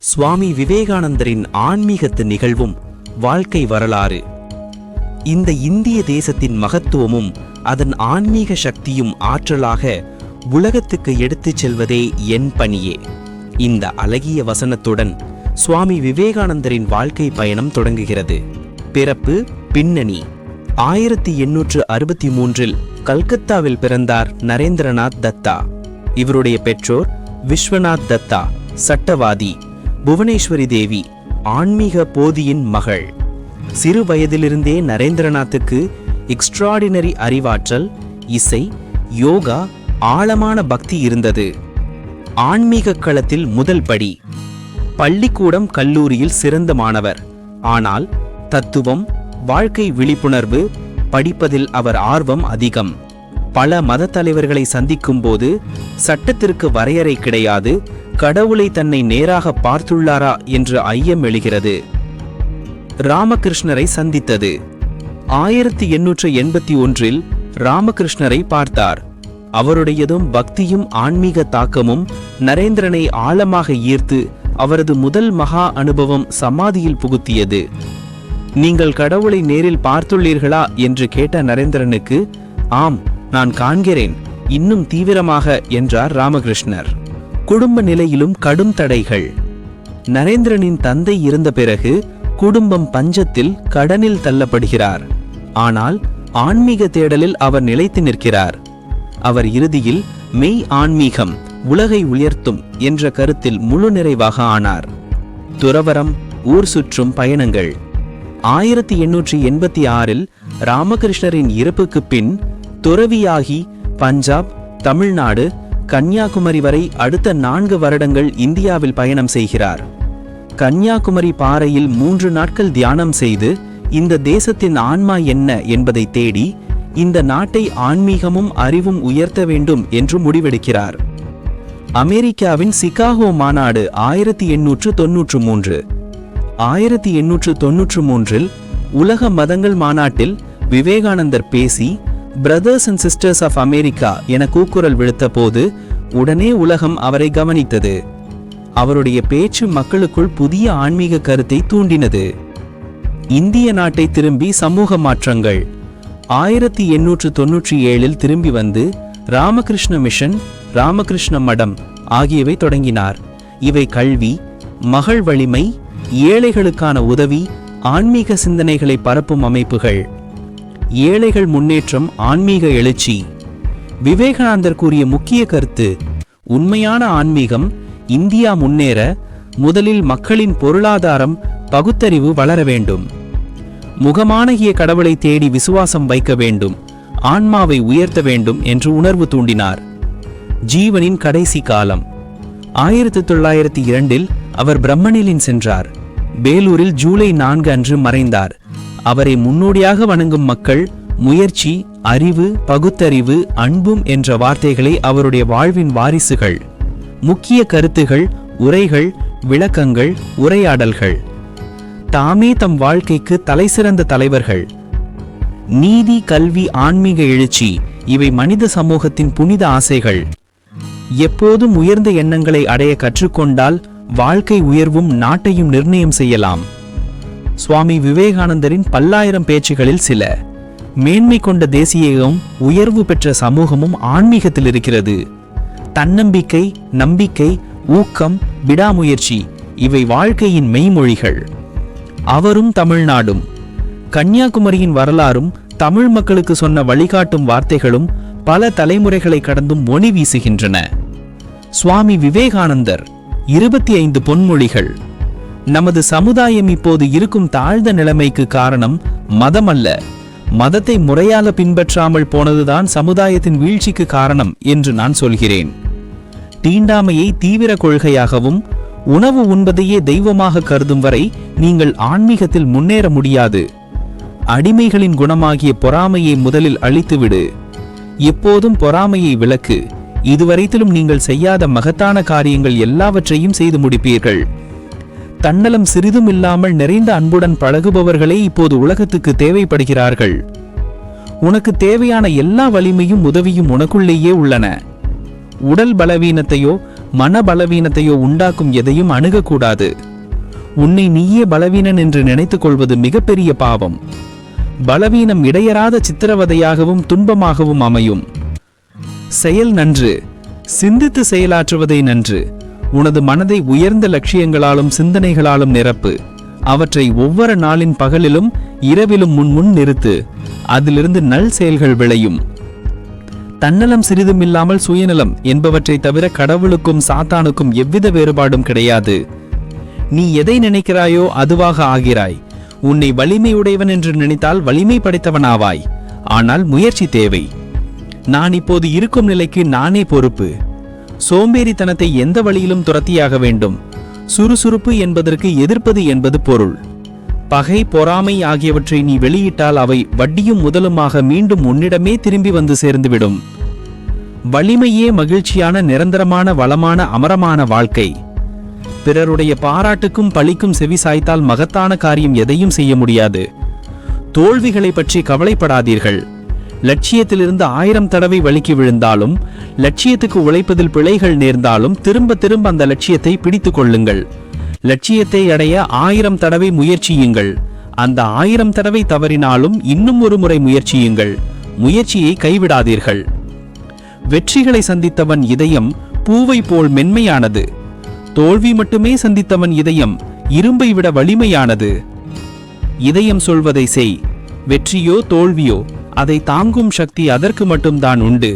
சுவாமி விவேகானந்தரின் ஆன்மீகத்து நிகழ்வும் வாழ்க்கை வரலாறு. இந்த இந்திய தேசத்தின் மகத்துவமும் அதன் ஆன்மீக சக்தியும் ஆற்றலாக உலகத்துக்கு எடுத்துச் செல்வதே என் பணியே. இந்த அழகிய வசனத்துடன் சுவாமி விவேகானந்தரின் வாழ்க்கை பயணம் தொடங்குகிறது. பிறப்பு பின்னணி. ஆயிரத்தி எண்ணூற்று அறுபத்தி மூன்றில் கல்கத்தாவில் பிறந்தார் நரேந்திரநாத் தத்தா. இவருடைய பெற்றோர் விஸ்வநாத் தத்தா சட்டவாதி. புவனேஸ்வரி தேவி ஆன்மீக போதியின் மகள். சிறு வயதிலிருந்தே நரேந்திரநாத்துக்கு எக்ஸ்ட்ராடினரி அறிவாற்றல் இசை யோகா ஆழமான பக்தி இருந்தது. ஆன்மீக களத்தில் முதல் படி பள்ளிக்கூடம் கல்லூரியில் சிறந்த மாணவர். ஆனால் தத்துவம் வாழ்க்கை விழிப்புணர்வு படிப்பதில் அவர் ஆர்வம் அதிகம். பல மத தலைவர்களை சந்திக்கும் போது சட்டத்திற்கு வரையறை கிடையாது கடவுளை தன்னை நேராக பார்த்துள்ளாரா என்று ஐயம் எழுகிறது. ராமகிருஷ்ணரை சந்தித்தது. ஆயிரத்தி எண்ணூற்று எண்பத்தி ஒன்றில் ராமகிருஷ்ணரை பார்த்தார். அவருடையதும் பக்தியும் ஆன்மீக தாக்கமும் நரேந்திரனை ஆழமாக ஈர்த்து அவரது முதல் மகா அனுபவம் சமாதியில் புகுத்தியது. நீங்கள் கடவுளை நேரில் பார்த்துள்ளீர்களா? என்று கேட்ட நரேந்திரனுக்கு ஆம் நான் காண்கிறேன் இன்னும் தீவிரமாக என்றார் ராமகிருஷ்ணர். குடும்ப நிலையிலும் கடும் தடைகள். நரேந்திரனின் தந்தை இருந்த பிறகு குடும்பம் பஞ்சத்தில் கடனில் தள்ளப்படுகிறார். ஆனால் ஆன்மீக தேடலில் அவர் நிலைத்து நிற்கிறார். அவர் இறுதியில் மெய் ஆன்மீகம் உலகை உயர்த்தும் என்ற கருத்தில் முழு நிறைவாக ஆனார். துறவரம் ஊர் சுற்றும் பயணங்கள். ஆயிரத்தி எண்ணூற்றி எண்பத்தி ஆறில் ராமகிருஷ்ணரின் இறப்புக்கு பின் துறவியாகி பஞ்சாப் தமிழ்நாடு கன்னியாகுமரி வரை அடுத்த நான்கு வருடங்கள் இந்தியாவில் பயணம் செய்கிறார். கன்னியாகுமரி பாறையில் மூன்று நாட்கள் தியானம் செய்து இந்த தேசத்தின் ஆன்மா என்ன என்பதை தேடி இந்த நாட்டை ஆன்மீகமும் அறிவும் உயர்த்த வேண்டும் என்று முடிவெடுக்கிறார். அமெரிக்காவின் சிகாகோ மாநாடு ஆயிரத்தி எண்ணூற்று தொன்னூற்று மூன்று. ஆயிரத்தி எண்ணூற்று தொன்னூற்று மூன்றில் உலக மதங்கள் மாநாட்டில் விவேகானந்தர் பேசி brothers and sisters of America என கூக்குரல் விழுத்த போது உடனே உலகம் அவரை கவனித்தது. அவருடைய பேச்சு மக்களுக்குள் புதிய ஆன்மீக கருத்தை தூண்டினது. இந்திய நாட்டை திரும்பி சமூக மாற்றங்கள். ஆயிரத்தி எண்ணூற்று தொன்னூற்றி ஏழில் திரும்பி வந்து ராமகிருஷ்ண மிஷன் ராமகிருஷ்ண மடம் ஆகியவை தொடங்கினார். இவை கல்வி மகள் வலிமை ஏழைகளுக்கான உதவி ஆன்மீக சிந்தனைகளை பரப்பும் அமைப்புகள். ஏழைகள் முன்னேற்றம் ஆன்மீக எழுச்சி. விவேகானந்தர் கூறிய முக்கிய கருத்து உண்மையான ஆன்மீகம் இந்தியா முன்னேற முதலில் மக்களின் பொருளாதாரம் பகுத்தறிவு வளர வேண்டும். முகமானகிய கடவுளை தேடி விசுவாசம் வைக்க வேண்டும் ஆன்மாவை உயர்த்த வேண்டும் என்று உணர்வு தூண்டினார். ஜீவனின் கடைசி காலம். ஆயிரத்தி தொள்ளாயிரத்தி இரண்டில் அவர் பிரம்மனிலின் சென்றார். வேலூரில் ஜூலை நான்கு அன்று மறைந்தார். அவரை முன்னோடியாக வணங்கும் மக்கள் முயற்சி அறிவு பகுத்தறிவு அன்பும் என்ற வார்த்தைகளை அவருடைய வாழ்வின் வாரிசுகள். முக்கிய கருத்துகள் உரைகள் விளக்கங்கள் உரையாடல்கள். தாமே தம் வாழ்க்கைக்கு தலைசிறந்த தலைவர்கள். நீதி கல்வி ஆன்மீக எழுச்சி இவை மனித சமூகத்தின் புனித ஆசைகள். எப்போதும் உயர்ந்த எண்ணங்களை அடைய கற்றுக்கொண்டால் வாழ்க்கை உயர்வும் நாட்டையும் நிர்ணயம் செய்யலாம். சுவாமி விவேகானந்தரின் பல்லாயிரம் பேச்சுகளில் சில. மேன்மை கொண்ட தேசியமும் உயர்வு பெற்ற சமூகமும் ஆன்மீகத்தில் இருக்கிறது. தன்னம்பிக்கை நம்பிக்கை ஊக்கம் விடாமுயற்சி இவை வாழ்க்கையின் மெய்மொழிகள். அவரும் தமிழ்நாடும். கன்னியாகுமரியின் வரலாறும் தமிழ் மக்களுக்கு சொன்ன வழிகாட்டும் வார்த்தைகளும் பல தலைமுறைகளை கடந்தும் ஒளி வீசுகின்றன. சுவாமி விவேகானந்தர் இருபத்தி ஐந்து பொன்மொழிகள். நமது சமுதாயம் இப்போது இருக்கும் தாழ்ந்த நிலைமைக்கு காரணம் மதம் அல்ல மதத்தை முறையாக பின்பற்றாமல் போனதுதான் சமுதாயத்தின் வீழ்ச்சிக்கு காரணம் என்று நான் சொல்கிறேன். தீண்டாமையை தீவிர கொள்கையாகவும் உணவு உண்பதையே தெய்வமாக கருதும் வரை நீங்கள் ஆன்மீகத்தில் முன்னேற முடியாது. அடிமைகளின் குணமாகிய பொறாமையை முதலில் அழித்துவிடு. எப்போதும் பொறாமையை விளக்கு. இதுவரைத்திலும் நீங்கள் செய்யாத மகத்தான காரியங்கள் எல்லாவற்றையும் செய்து முடிப்பீர்கள். தன்னலம் சிறிதும் இல்லாமல் நிறைந்த அன்புடன் பழகுபவர்களே இப்போது உலகத்துக்கு தேவைப்படுகிறார்கள். உனக்கு தேவையான எல்லா வலிமையும் உதவியும் உனக்குள்ளேயே உள்ளன. உடல் பலவீனத்தையோ மன பலவீனத்தையோ உண்டாக்கும் எதையும் அணுகக்கூடாது. உன்னை நீயே பலவீனன் என்று நினைத்துக் கொள்வது மிகப்பெரிய பாவம். பலவீனம் இடையறாத சித்திரவதையாகவும் துன்பமாகவும் அமையும். செயல் நன்று. சிந்தித்து செயலாற்றுவதை நன்று. உனது மனதை உயர்ந்த லட்சியங்களாலும் சிந்தனைகளாலும் நிரப்பு. அவற்றை ஒவ்வொரு நாளின் பகலிலும் இரவிலும் முன்முன் நிறுத்து. அதிலிருந்து நல் செயல்கள் விளையும். தன்னலம் சிறிதும் இல்லாமல் சுயநலம் என்பவற்றை தவிர கடவுளுக்கும் சாத்தானுக்கும் எவ்வித வேறுபாடும் கிடையாது. நீ எதை நினைக்கிறாயோ அதுவாக ஆகிறாய். உன்னை வலிமையுடையவன் என்று நினைத்தால் வலிமை படைத்தவனாவாய். ஆனால் முயற்சி தேவை. நான் இப்போது இருக்கும் நிலைக்கு நானே பொறுப்பு. சோம்பேறித்தனத்தை எந்த வழியிலும் துரத்தியாக வேண்டும். சுறுசுறுப்பு என்பதற்கு எதிர்ப்பது என்பது பொருள். பகை பொறாமை ஆகியவற்றை நீ வெளியிட்டால் அவை வட்டியும் முதலுமாக மீண்டும் உன்னிடமே திரும்பி வந்து சேர்ந்துவிடும். வலிமையே மகிழ்ச்சியான நிரந்தரமான வளமான அமரமான வாழ்க்கை. பிறருடைய பாராட்டுக்கும் பழிக்கும் செவி சாய்த்தால் மகத்தான காரியம் எதையும் செய்ய முடியாது. தோல்விகளை பற்றி கவலைப்படாதீர்கள். லட்சியத்திலிருந்து ஆயிரம் தடவை வழுக்கி விழுந்தாலும் லட்சியத்துக்கு உழைப்பதில் பிழைகள் நேர்ந்தாலும் திரும்ப திரும்ப அந்த லட்சியத்தை பிடித்து கொள்ளுங்கள். லட்சியத்தை அடைய ஆயிரம் தடவை முயற்சியுங்கள். அந்த ஆயிரம் தடவை தவறினாலும் இன்னும் ஒரு முறை முயற்சியுங்கள். முயற்சியை கைவிடாதீர்கள். வெற்றிகளை சந்தித்தவன் இதயம் பூவை போல் மென்மையானது. தோல்வி மட்டுமே சந்தித்தவன் இதயம் இரும்பை விட வலிமையானது. இதயம் சொல்வதை செய். வெற்றியோ தோல்வியோ அதை தாங்கும் சக்தி அதற்கு மட்டும்தான் உண்டு.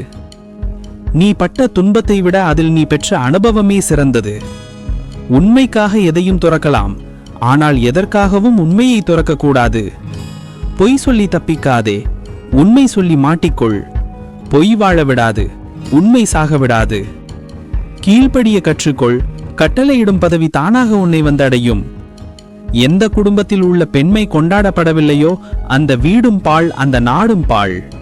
நீ பட்ட துன்பத்தை விட அதில் நீ பெற்ற அனுபவமே சிறந்தது. உண்மைக்காக எதையும் துறக்கலாம் ஆனால் எதற்காகவும் உண்மையை துறக்கக்கூடாது. பொய் சொல்லி தப்பிக்காதே உண்மை சொல்லி மாட்டிக்கொள். பொய் வாழ விடாது உண்மை சாக விடாது. கீழ்ப்படிய கற்றுக்கொள் கட்டளையிடும் பதவி தானாக உன்னை வந்தடையும். எந்த குடும்பத்தில் உள்ள பெண்மை கொண்டாடப்படவில்லையோ அந்த வீடும் பாழ் அந்த நாடும் பாழ்.